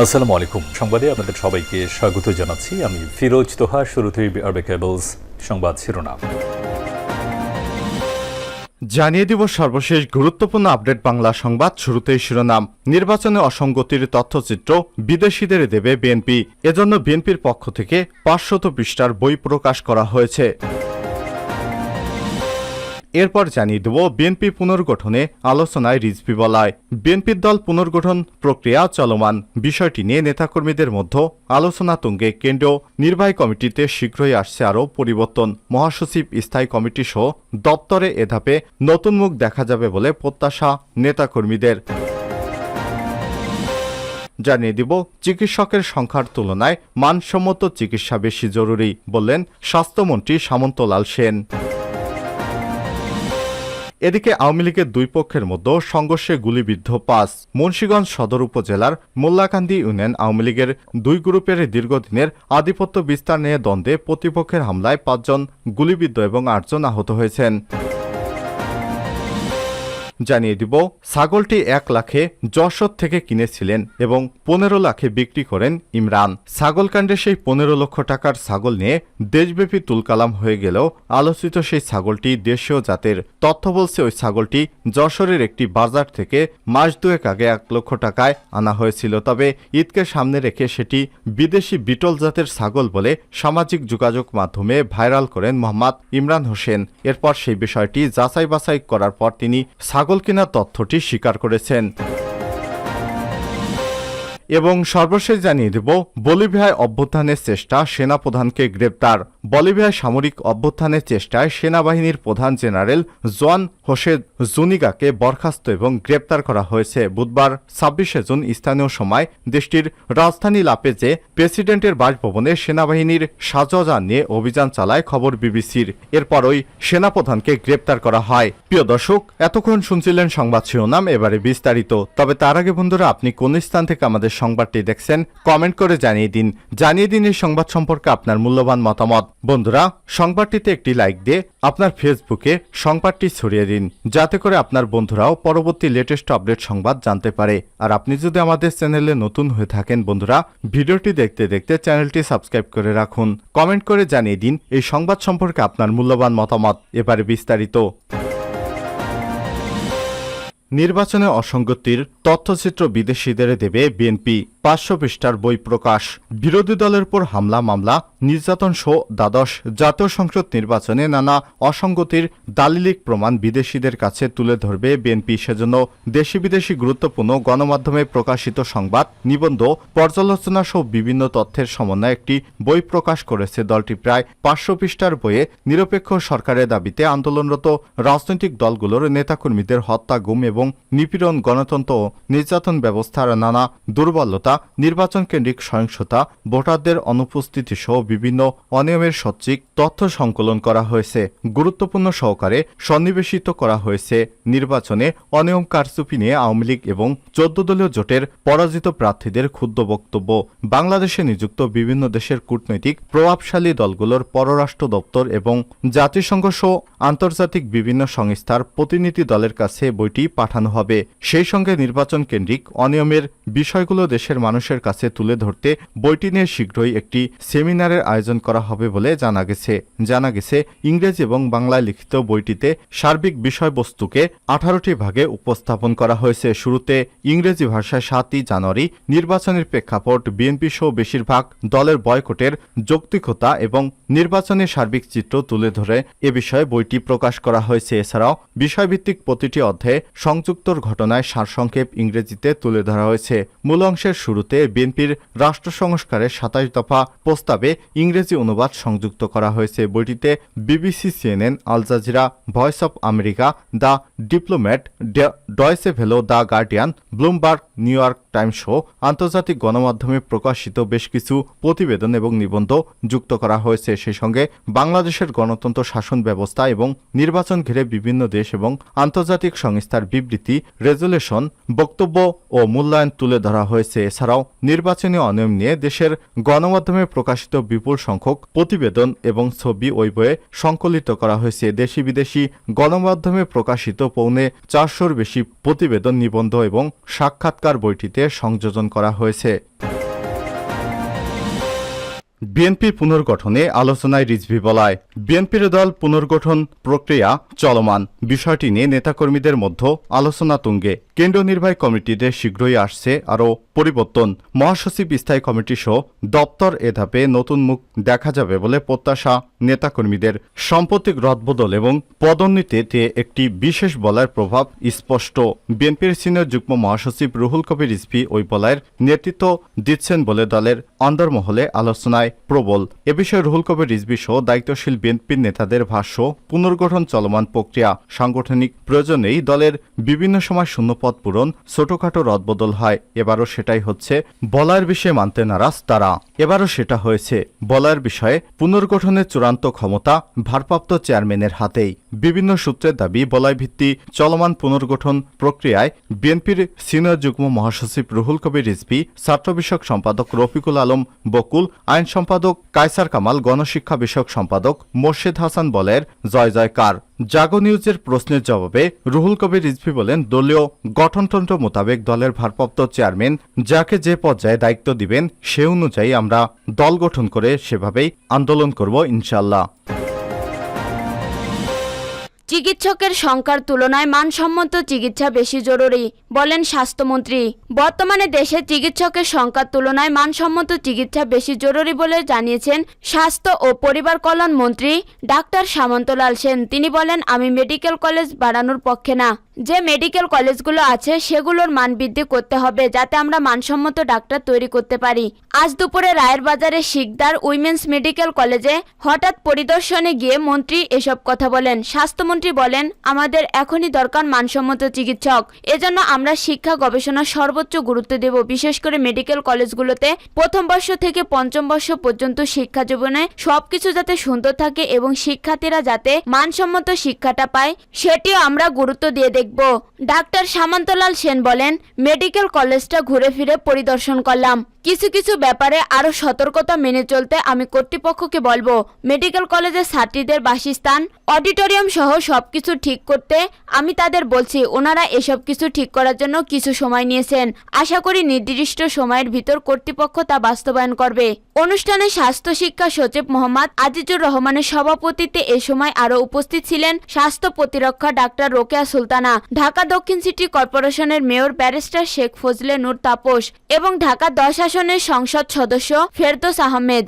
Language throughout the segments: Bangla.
আসসালামু আলাইকুম। সংবাদে আপনাদের সবাইকে স্বাগত জানাচ্ছি। আমি ফিরোজ তোহা, শুরুতেই আরবে কেবলস সংবাদ শিরোনাম। জানিয়ে দিব সর্বশেষ গুরুত্বপূর্ণ আপডেট বাংলা সংবাদ শুরুতেই শিরোনাম। নির্বাচনে অসঙ্গতির তথ্যচিত্র বিদেশিদের দেবে বিএনপি। এজন্য বিএনপির পক্ষ থেকে পাঁচশত পৃষ্ঠার বই প্রকাশ করা হয়েছে। এরপর জানিয়ে দেব, বিএনপি পুনর্গঠনে আলোচনায় রিজভি বলায়। বিএনপির দল পুনর্গঠন প্রক্রিয়া চলমান। বিষয়টি নিয়ে নেতাকর্মীদের মধ্যে আলোচনা তুঙ্গে কেন্দ্রীয় নির্বাহী কমিটিতে শীঘ্রই আসছে আরও পরিবর্তন। মহাসচিব স্থায়ী কমিটি সহ দপ্তরে এ ধাপে নতুন মুখ দেখা যাবে বলে প্রত্যাশা নেতাকর্মীদের। জানিয়ে দিব, চিকিৎসকের সংখ্যার তুলনায় মানসম্মত চিকিৎসা বেশি জরুরি বললেন স্বাস্থ্যমন্ত্রী সামন্তলাল সেন। এদিকে আওয়ামী লীগের দুই পক্ষের মধ্যে সংঘর্ষে গুলিবিদ্ধ পাঁচ। মুন্সীগঞ্জ সদর উপজেলার মোল্লাকান্দি ইউনিয়ন আওয়ামী লীগের দুই গ্রুপের দীর্ঘদিনের আধিপত্য বিস্তার নিয়ে দ্বন্দ্বে প্রতিপক্ষের হামলায় পাঁচজন গুলিবিদ্ধ এবং আটজন আহত হয়েছেন। জানিয়ে দিব, ছাগলটি এক লাখে যশোর থেকে কিনেছিলেন এবং পনেরো লাখে বিক্রি করেন ইমরান। ছাগলকাণ্ডে সেই পনেরো লক্ষ টাকার ছাগল নিয়ে দেশব্যাপী তুলকালাম হয়ে গেলেও আলোচিত সেই ছাগলটি দেশীয় জাতের। তথ্য বলছে ওই ছাগলটি যশোরের একটি বাজার থেকে মাস দুয়েক আগে এক লক্ষ টাকায় আনা হয়েছিল। তবে ঈদকে সামনে রেখে সেটি বিদেশি বিটল জাতের ছাগল বলে সামাজিক যোগাযোগ মাধ্যমে ভাইরাল করেন মোহাম্মদ ইমরান হোসেন। এরপর সেই বিষয়টি যাচাই বাছাই করার পর তিনি ছাগল কেনার তথ্যটি স্বীকার করেছেন। এবং সর্বশেষ জানিয়ে দেব, বলিভিয়ায় অভ্যুত্থানের চেষ্টা সেনাপ্রধানকে গ্রেপ্তার। বলিভিয়ায় সামরিক অভ্যুত্থানের চেষ্টায় সেনাবাহিনীর প্রধান জেনারেল জোয়ান হোসে জুনিগাকে বরখাস্ত এবং গ্রেপ্তার করা হয়েছে। বুধবার ছাব্বিশে জুন স্থানীয় সময় দেশটির রাজধানী লাপেজে প্রেসিডেন্টের বাসভবনে সেনাবাহিনীর সাজযান নিয়ে অভিযান চালায় খবর বিবিসির। এরপর ওই সেনাপ্রধানকে গ্রেপ্তার করা হয়। প্রিয় দর্শক, এতক্ষণ শুনছিলেন সংবাদ শিরোনাম, এবারে বিস্তারিত। তবে তার আগে বন্ধুরা, আপনি কোন স্থান থেকে আমাদের সংবাদটি দেখছেন কমেন্ট করে জানিয়ে দিন। জানিয়ে দিন এই সংবাদ সম্পর্কে আপনার মূল্যবান মতামত। বন্ধুরা, সংবাদটিতে একটি লাইক দিয়ে আপনার ফেসবুকে সংবাদটি ছড়িয়ে দিন। যাতে করে আপনার বন্ধুরাও পরবর্তী লেটেস্ট আপডেট সংবাদ জানতে পারে। আর আপনি যদি আমাদের চ্যানেলে নতুন হয়ে থাকেন বন্ধুরা, ভিডিওটি দেখতে দেখতে চ্যানেলটি সাবস্ক্রাইব করে রাখুন। কমেন্ট করে জানিয়ে দিন এই সংবাদ সম্পর্কে আপনার মূল্যবান মতামত। এবারে বিস্তারিত। নির্বাচনে অসঙ্গতির তথ্যচিত্র বিদেশিদের দেবে বিএনপি। পাঁচশো পৃষ্ঠার বই প্রকাশ। বিরোধী দলের উপর হামলা, মামলা নির্যাতন সহ দ্বাদশ জাতীয় সংসদ নির্বাচনে নানা অসঙ্গতির দালিলিক প্রমাণ বিদেশিদের কাছে তুলে ধরবে বিএনপি। সেজন্য দেশি বিদেশি গুরুত্বপূর্ণ গণমাধ্যমে প্রকাশিত সংবাদ নিবন্ধ, পর্যালোচনা সহ বিভিন্ন তথ্যের সমন্বয়ে একটি বই প্রকাশ করেছে দলটি। প্রায় পাঁচশো পৃষ্ঠার বইয়ে নিরপেক্ষ সরকারের দাবিতে আন্দোলনরত রাজনৈতিক দলগুলোর নেতাকর্মীদের হত্যা, গুম এবং নিপীড়ন, গণতন্ত্র ও নির্যাতন ব্যবস্থার নানা দুর্বলতা, নির্বাচন কেন্দ্রিক সহিংসতা, ভোটারদের অনুপস্থিতি সহ বিভিন্ন অনিয়মের সচ্চিক তথ্য সংকলন করা হয়েছে। গুরুত্বপূর্ণ সহকারে সন্নিবেশিত করা হয়েছে। নির্বাচনে অনিয়ম কারচুপি নিয়ে আওয়ামী লীগ এবং চোদ্দ দলীয় জোটের পরাজিত প্রার্থীদের ক্ষুদ্র বক্তব্য। বাংলাদেশে নিযুক্ত বিভিন্ন দেশের কূটনৈতিক প্রভাবশালী দলগুলোর পররাষ্ট্র দপ্তর এবং জাতিসংঘ সহ আন্তর্জাতিক বিভিন্ন সংস্থার প্রতিনিধি দলের কাছে বইটি পাঠানো হবে। সেই সঙ্গে নির্বাচন কেন্দ্রিক অনিয়মের বিষয়গুলো দেশের মানুষের কাছে তুলে ধরতে বইটি নিয়ে শীঘ্রই একটি সেমিনারের আয়োজন করা হবে বলে জানা গেছে। জানা গেছে, ইংরেজি এবং বাংলায় লিখিত বইটিতে সার্বিক বিষয়বস্তুকে আঠারোটি ভাগে উপস্থাপন করা হয়েছে। শুরুতে ইংরেজি ভাষায় সাতই জানুয়ারি নির্বাচনের প্রেক্ষাপট বিএনপি সহ বেশিরভাগ দলের বয়কটের যৌক্তিকতা এবং নির্বাচনের সার্বিক চিত্র তুলে ধরে এ বিষয়ে বইটি প্রকাশ করা হয়েছে। এছাড়াও বিষয়ভিত্তিক প্রতিটি অধ্যায়ে সংযুক্তর ঘটনায় সারসংক্ষেপ ইংরেজিতে তুলে ধরা হয়েছে। মূল অংশের শুরুতে বিএনপির রাষ্ট্র সংস্কারের সাতাশ দফা প্রস্তাবে ইংরেজি অনুবাদ সংযুক্ত করা হয়েছে। বইটিতে BBC, CNN, Al Jazeera, Voice of America, the Diplomat Deutsche Welle, the Guardian, Bloomberg, New York Times সহ আন্তর্জাতিক গণমাধ্যমে প্রকাশিত বেশ কিছু প্রতিবেদন এবং নিবন্ধ যুক্ত করা হয়েছে। সেই সঙ্গে বাংলাদেশের গণতন্ত্র শাসন ব্যবস্থা এবং নির্বাচন ঘিরে বিভিন্ন দেশ এবং আন্তর্জাতিক সংস্থার বিবৃতি, রেজুলেশন, বক্তব্য ও মূল্যায়ন তুলে ধরা হয়েছে। এছাড়াও নির্বাচনী অনিয়ম নিয়ে দেশের গণমাধ্যমে প্রকাশিত বিপুল সংখ্যক প্রতিবেদন এবং ছবি ওই বইয়ে সংকলিত করা হয়েছে। দেশি বিদেশি গণমাধ্যমে প্রকাশিত পৌনে চারশোর বেশি প্রতিবেদন নিবন্ধ এবং সাক্ষাৎকার বইটিতে সংযোজন করা হয়েছে। বিএনপি পুনর্গঠনে আলোচনায় রিজভি বলায়, বিএনপির দল পুনর্গঠন প্রক্রিয়া চলমান। বিষয়টি নিয়ে নেতাকর্মীদের মধ্যে আলোচনা তুঙ্গে। কেন্দ্রীয় নির্বাহী কমিটিতে শীঘ্রই আসছে আরও পরিবর্তন। মহাসচিব স্থায়ী কমিটি সহ দপ্তর এ ধাপে নতুন মুখ দেখা যাবে বলে প্রত্যাশা নেতাকর্মীদের। সাম্প্রতিক রদবদল এবং পদোন্নতিতে একটি বিশেষ বলার প্রভাব স্পষ্ট। বিএনপির সিনিয়র যুগ্ম মহাসচিব রুহুল কবির রিজভি ওই বলায়ের নেতৃত্ব দিচ্ছেন বলে দলের অন্দরমহলে আলোচনায় প্রবল। এ বিষয়ে রুহুল কবির রিজভি সহ দায়িত্বশীল বিএনপির নেতাদের ভাষ্য, পুনর্গঠন চলমান প্রক্রিয়া, সাংগঠনিক প্রয়োজনেই দলের বিভিন্ন সময় শূন্যপদ পূরণ, ছোটখাটো রদবদল হয়। এবারও সেটাই হচ্ছে, বলার বিষয়ে মানতে নারাজ তারা। এবারও সেটা হয়েছে, বলার বিষয়ে পুনর্গঠনের চূড়ান্ত ক্ষমতা ভারপ্রাপ্ত চেয়ারম্যানের হাতেই। বিভিন্ন সূত্রের দাবি, বলয় ভিত্তি চলমান পুনর্গঠন প্রক্রিয়ায় বিএনপির সিনিয়র যুগ্ম মহাসচিব রুহুল কবির রিজভি ছাত্র বিষয়ক সম্পাদক রফিকুল আলম বকুল আইন সম্পাদক কায়সার কামাল, গণশিক্ষা বিষয়ক সম্পাদক মোর্শেদ হাসান বলের জয় জয়কার। জাগো নিউজের প্রশ্নের জবাবে রুহুল কবির রিজভি বলেন, দলীয় গঠনতন্ত্র মোতাবেক দলের ভারপ্রাপ্ত চেয়ারম্যান যাকে যে পর্যায়ে দায়িত্ব দিবেন সে অনুযায়ী আমরা দল গঠন করে সেভাবেই আন্দোলন করব ইনশাল্লাহ চিকিৎসকের সংখ্যার তুলনায় মানসম্মত চিকিৎসা বেশি জরুরি, বলেন স্বাস্থ্যমন্ত্রী। বর্তমানে দেশে চিকিৎসকের সংখ্যার তুলনায় মানসম্মত চিকিৎসা বেশি জরুরি বলে জানিয়েছেন স্বাস্থ্য ও পরিবার কল্যাণ মন্ত্রী ডাক্তার সামন্তলাল সেন। তিনি বলেন, আমি মেডিকেল কলেজ বাড়ানোর পক্ষে না। যে মেডিকেল কলেজগুলো আছে, সেগুলোর মান বৃদ্ধি করতে হবে যাতে আমরা মানসম্মত ডাক্তার তৈরি করতে পারি। আজ দুপুরে রায়ের বাজারে শিকদার উইমেন্স মেডিকেল কলেজে হঠাৎ পরিদর্শনে গিয়ে মন্ত্রী এসব কথা বলেন। স্বাস্থ্যমন্ত্রী বলেন, আমাদের এখনই দরকার মানসম্মত চিকিৎসক। এজন্য আমরা শিক্ষা গবেষণা সর্বোচ্চ গুরুত্ব দেব, বিশেষ করে মেডিকেল কলেজগুলোতে প্রথম বর্ষ থেকে পঞ্চম বর্ষ পর্যন্ত শিক্ষা জীবনে সবকিছু যাতে সুন্দর থাকে এবং শিক্ষার্থীরা যাতে মানসম্মত শিক্ষাটা পায়, সেটিও আমরা গুরুত্ব দিয়ে দেখব। ডাক্তার সামন্তলাল সেন বলেন, মেডিকেল কলেজটা ঘুরে ফিরে পরিদর্শন করলাম। কিছু কিছু ব্যাপারে আরও সতর্কতা মেনে চলতে আমি কর্তৃপক্ষকে বলব, মেডিকেল কলেজের ছাত্রীদের বাসস্থান, অডিটোরিয়াম সহ সবকিছু ঠিক করতে আমি তাদের বলছি, ওনারা এসব কিছু ঠিক করার জন্য কিছু সময় নিয়েছেন। আশা করি নির্দিষ্ট সময়ের ভিতর কর্তৃপক্ষ তা বাস্তবায়ন করবে। অনুষ্ঠানে স্বাস্থ্য শিক্ষা সচিব মোহাম্মদ আজিজুর রহমানের সভাপতিত্বে এ সময় আরও উপস্থিত ছিলেন স্বাস্থ্য প্রতিরক্ষা ডাক্তার রোকেয়া সুলতানা। ঢাকা দক্ষিণ সিটি কর্পোরেশনের মেয়র ব্যারিস্টার শেখ ফজলে নূর তাপস এবং ঢাকা দশ আসনের সংসদ সদস্য ফেরদোস আহমেদ।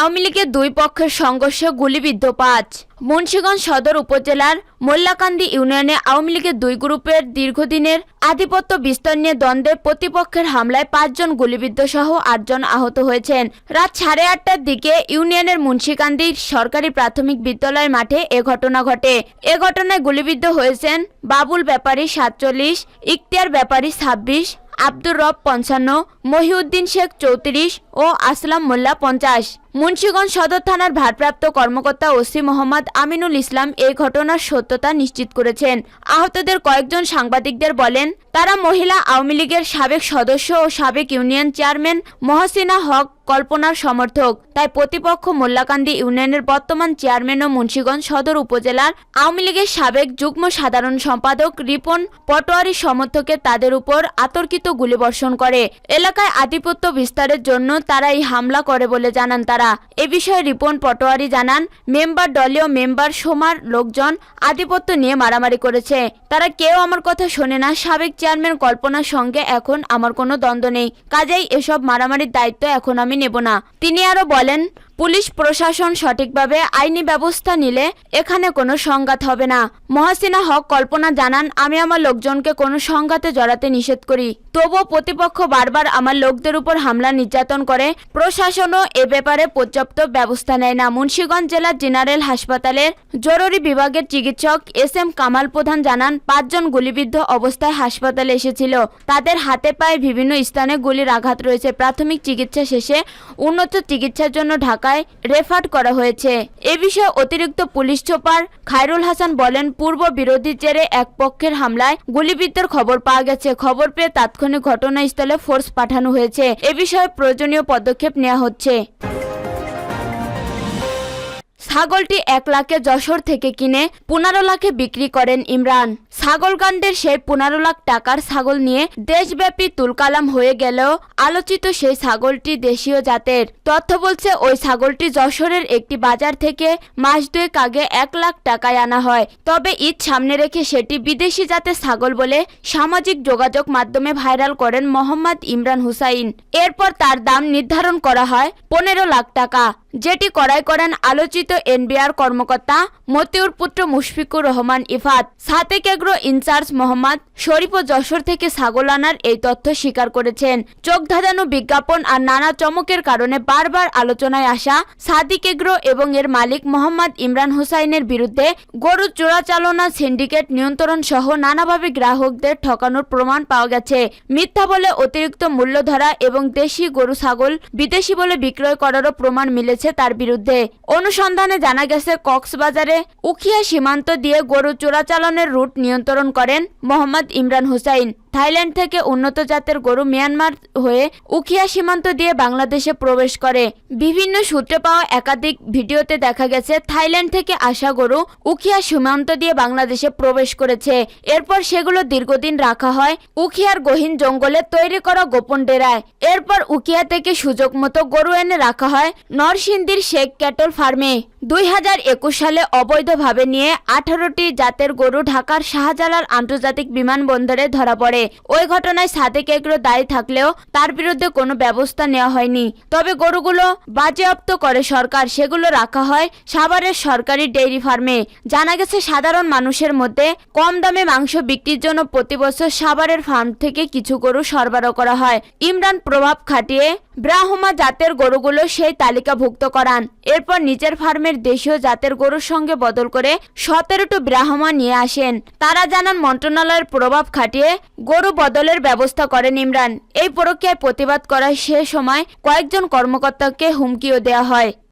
আওয়ামী লীগের দুই পক্ষের সংঘর্ষে গুলিবিদ্ধ পাঁচ। মুন্সীগঞ্জ সদর উপজেলার মোল্লাকান্দি ইউনিয়নে আওয়ামী লীগের দুই গ্রুপের দীর্ঘদিনের আধিপত্য বিস্তার নিয়ে দ্বন্দ্বে প্রতিপক্ষের হামলায় পাঁচজন গুলিবিদ্ধ সহ আটজন আহত হয়েছেন। রাত সাড়ে আটটার দিকে ইউনিয়নের মুন্সিকান্দি সরকারি প্রাথমিক বিদ্যালয়ের মাঠে এ ঘটনা ঘটে। এ ঘটনায় গুলিবিদ্ধ হয়েছেন বাবুল ব্যাপারী সাতচল্লিশ, ইখতিয়ার ব্যাপারী ছাব্বিশ, আব্দুর রব পঞ্চান্ন, মহিউদ্দিন শেখ চৌত্রিশ ও আসলাম মোল্লা পঞ্চাশ। মুন্সিগঞ্জ সদর থানার ভারপ্রাপ্ত কর্মকর্তা ওসি মোহাম্মদ আমিনুল ইসলাম এই ঘটনার সত্যতা নিশ্চিত করেছেন। আহতদের কয়েকজন সাংবাদিকদের বলেন, তারা মহিলা আওয়ামী লীগের সাবেক সদস্য ও সাবেক ইউনিয়ন চেয়ারম্যান মহসিনা হক কল্পনার সমর্থক। তাই প্রতিপক্ষ মোল্লাকান্দি ইউনিয়নের বর্তমান চেয়ারম্যান ও মুন্সিগঞ্জ সদর উপজেলার আওয়ামী লীগের সাবেক যুগ্ম সাধারণ সম্পাদক রিপন পটোয়ারি সমর্থকে তাদের উপর আতর্কিত গুলিবর্ষণ করে। এলাকায় আধিপত্য বিস্তারের জন্য তারা এই হামলা করে বলে জানান তারা। এ বিষয়ে রিপন পটোয়ারি জানান, মেম্বার দলীয় মেম্বার সোমার লোকজন আধিপত্য নিয়ে মারামারি করেছে। তারা কেউ আমার কথা শোনে না, সাবেক চেয়ারম্যান কল্পনার সঙ্গে এখন আমার কোনো দ্বন্দ্ব নেই। কাজেই এসব মারামারির দায়িত্ব এখন আমি নেব না। তিনি আরও বলেন পুলিশ প্রশাসন সঠিকভাবে আইনি ব্যবস্থা নিলে এখানে কোনো সংঘাত হবে না। মহাসিনা হক কল্পনা জানান, আমি আমার লোকজনকে কোনো সংঘাতে জড়াতে নিষেধ করি। তবুও প্রতিপক্ষ বারবার আমার লোকদের উপর হামলা নির্যাতন করে। প্রশাসনও এ ব্যাপারে পর্যাপ্ত ব্যবস্থা নেয় না। মুন্সীগঞ্জ জেলার জেনারেল হাসপাতালের জরুরি বিভাগের চিকিৎসক এস এম কামাল প্রধান জানান, পাঁচজন গুলিবিদ্ধ অবস্থায় হাসপাতালে এসেছিল। তাদের হাতে পায়ে বিভিন্ন স্থানে গুলির আঘাত রয়েছে। প্রাথমিক চিকিৎসা শেষে উন্নত চিকিৎসার জন্য ঢাকা ঢাকায় রেফার করা হয়েছে। এ বিষয়ে অতিরিক্ত পুলিশ সুপার খায়রুল হাসান বলেন, পূর্ব বিরোধীর জেরে এক পক্ষের হামলায় গুলিবিদ্ধের খবর পাওয়া গেছে। খবর পেয়ে তাৎক্ষণিক ঘটনাস্থলে ফোর্স পাঠানো হয়েছে। এ বিষয়ে প্রয়োজনীয় পদক্ষেপ নেওয়া হচ্ছে। ছাগলটি এক লাখে যশোর থেকে কিনে পনেরো লাখে বিক্রি করেন ইমরান। ছাগলকাণ্ডের সেই পনেরো লাখ টাকার ছাগল নিয়ে দেশব্যাপী তুলকালাম হয়ে গেলেও আলোচিত সেই ছাগলটি দেশীয় জাতের। তথ্য বলছে, ওই ছাগলটি যশোরের একটি বাজার থেকে মাস দুয়েক আগে এক লাখ টাকায় আনা হয়। তবে ঈদ সামনে রেখে সেটি বিদেশি জাতের ছাগল বলে সামাজিক যোগাযোগ মাধ্যমে ভাইরাল করেন মোহাম্মদ ইমরান হুসাইন। এরপর তার দাম নির্ধারণ করা হয় পনেরো লাখ টাকা। যেটি করাই করেন আলোচিত এনবিআর কর্মকর্তা মতিউর পুত্র মুশফিকুর রহমান ইফাত। সাতেক এগ্রো ইনচার্জ মোহাম্মদ শরীফ ও যশোর থেকে ছাগল আনার এই তথ্য স্বীকার করেছেন। চোখ ধাঁধানো বিজ্ঞাপন আর নানা চমকের কারণে বারবার আলোচনায় আসা সাদিক এগ্রো এবং এর মালিক মোহাম্মদ ইমরান হুসাইনের বিরুদ্ধে গরু চোরাচালনা সিন্ডিকেট নিয়ন্ত্রণ সহ নানাভাবে গ্রাহকদের ঠকানোর প্রমাণ পাওয়া গেছে। মিথ্যা বলে অতিরিক্ত মূল্য ধরা এবং দেশি গরু ছাগল বিদেশি বলে বিক্রয় করারও প্রমাণ মিলেছে। তার বিরুদ্ধে। অনুসন্ধানে জানা গেছে, কক্সবাজারে উখিয়া সীমান্ত দিয়ে গরু চোরাচালনের রুট নিয়ন্ত্রণ করেন মোহাম্মদ ইমরান হুসাইন। থাইল্যান্ড থেকে উন্নত জাতের গরু মিয়ানমার হয়ে উখিয়া সীমান্ত দিয়ে বাংলাদেশে প্রবেশ করে। বিভিন্ন সূত্রে পাওয়া একাধিক ভিডিওতে দেখা গেছে, থাইল্যান্ড থেকে আসা গরু উখিয়া সীমান্ত দিয়ে বাংলাদেশে প্রবেশ করেছে। এরপর সেগুলো দীর্ঘদিন রাখা হয় উখিয়ার গহীন জঙ্গলে তৈরি করা গোপন ডেরায়। এরপর উখিয়া থেকে সুযোগ মতো গরু এনে রাখা হয় নরসিংদীর শেখ ক্যাটল ফার্মে। দুই হাজার একুশ সালে অবৈধভাবে নিয়ে আঠারোটি জাতের গরু ঢাকার শাহজালাল আন্তর্জাতিক বিমানবন্দরে ধরা পড়ে। ওই ঘটনায় সাদেক এগ্রো দায়ী থাকলেও তার বিরুদ্ধে কোনো ব্যবস্থা নেওয়া হয়নি। তবে গরুগুলো বাজেয়াপ্ত করে সরকার, সেগুলো রাখা হয় সাভারের সরকারি ডেইরি ফার্মে। জানা গেছে, সাধারণ মানুষের মধ্যে কম দামে মাংস বিক্রির জন্য প্রতি বছর সাভারের ফার্ম থেকে কিছু গরু সরবরাহ করা হয়। ইমরান প্রভাব খাটিয়ে ব্রাহ্মা জাতের গরুগুলো সেই তালিকাভুক্ত করান। এরপর নিজের ফার্মের দেশীয় জাতের গরুর সঙ্গে বদল করে সতেরোটি ব্রাহ্মা নিয়ে আসেন। তারা জানান, মন্ত্রণালয়ের প্রভাব খাটিয়ে গরু বদলের ব্যবস্থা করেন ইমরান। এই প্রক্রিয়ায় প্রতিবাদ করায় সে সময় কয়েকজন কর্মকর্তাকে হুমকিও দেওয়া হয়।